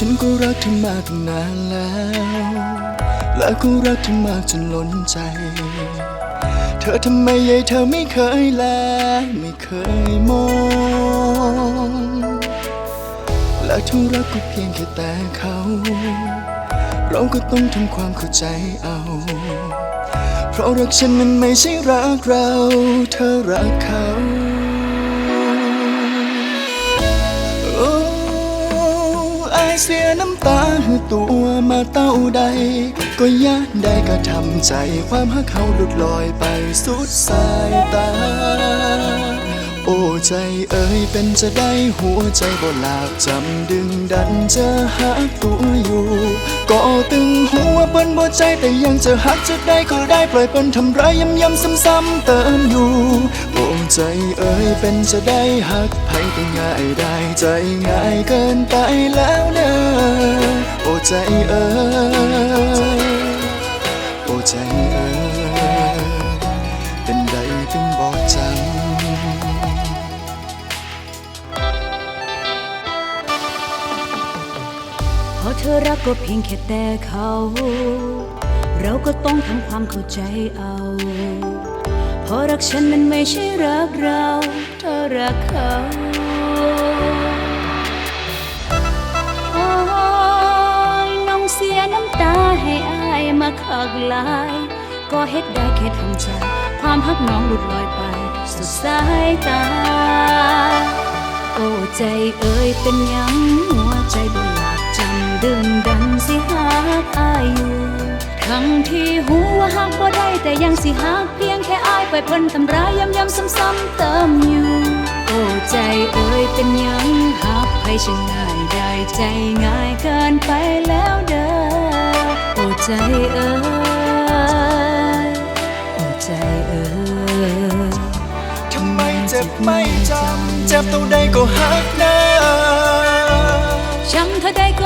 ฉันก็รักเธอมาตั้งนานแล้ว และก็รักเธอมากจนล้นใจ เธอทำไมยัยเธอไม่เคยแล ไม่เคยมอง และทุรักก็เพียงแค่แต่เขา เราก็ต้องทำความเข้าใจเอา เพราะรักฉันมันไม่ใช่รักเรา เธอรักเขาายเสียน้ำตาหือตัวมาเต้าใด ก็ยากได้ก็ทำใจความหักเขาหลุดลอยไปสุดสายตา ใจเอ่ยเป็นจะได้หัวใจบ่หลาบจำดึงดันจะหาตัวอยู่ก็ตึงหัวเปิ้นบ่ใจแต่ยังจะหักจะได้ก็ได้ปล่อยเปิ้นทำร้ายย้ำย้ำซ้ำซ้ำเติมอยู่โอ้ใจเอ่ยเป็นจะได้หักไผก็ง่ายได้ใจง่ายเกินไปแล้วเนอะโอ้ใจเอ่ยโอ้ใจเอ่ย อเธอรักก็เพียงแค่แต่เขา เราก็ต้องทำความเข้าใจเอา เพราะรักฉันนั้นไม่ใช่รักเราเธอรักเขาโอ้ยน้องเสียน้ำตาให้อายมาคักลาย ก็เฮ็ดได้แค่ทำใจความฮักน้องหลุดลอยไป สุดสายตา โอ้ใจเอ่ยเป็นยังหัวใจบ่หลา ดึงดันสิหักอายอยู่ทั้งที่หัวาหักบ่ได้แต่ยังสิหักเพียงแค่อายไปเพิ่นทำร้ายย้ำๆซ้ำๆเติมอยู่โอ้ใจเอ่ยเป็นยังหักให้ฉันง่ายได้ใจง่ายเกินไปแล้วเด้อโอ้ใจเอ่ยโอ้ใจเอ่ยทำไมเจ็บไม่จำเจ็บตัวใดก็หักนะช้ำเธอได้ก็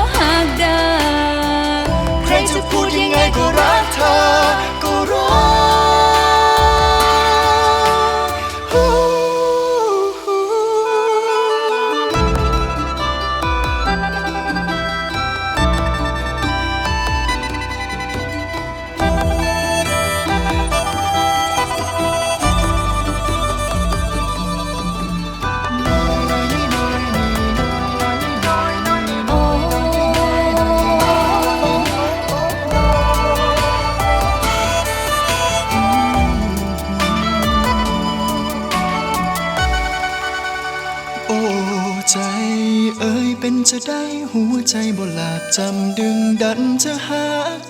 จะได้หัวใจบ่หลาบจำดึงดันจะหา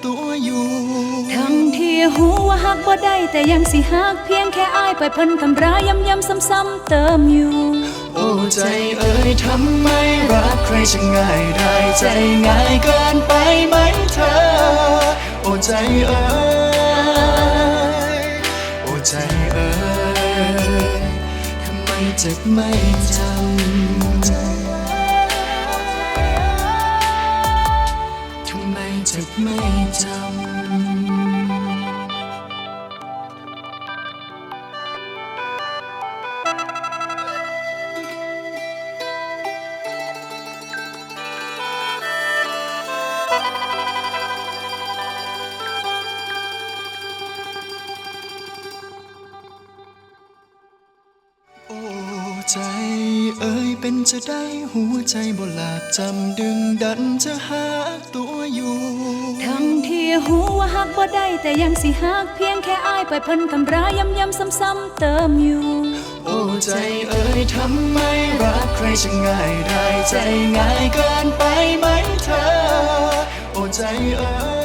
ตัวอยู่ทั้งที่หัวาหักบ่ได้แต่ยังสิหักเพียงแค่อายไปเพิ่นทำร้ายย้ำๆซ้ำๆเติมอยู่ โอ้ใจเอ่ยทำไมรักใครจะง่ายได้ใจง่ายเกินไปไหมเธอ โอ้ใจเอ่ยโอ้ใจเอ่ยทำไมเจ็บไม่จำ โอ้ใจเอ่ยเป็นจะได้หัวใจบ่หลาบจำดึงดันจะหาตัวอยู่ ทั้งที่หัวาหักบ่ได้แต่ยังสิหักเพียงแค่อายไปเพิ่นทำร้ายย้ำๆซ้ำๆเติมอยู่ โอ้ใจเอ่ยทำไมรักใครจะง่ายได้ใจง่ายเกินไปไหมเธอ โอ้ใจเอ่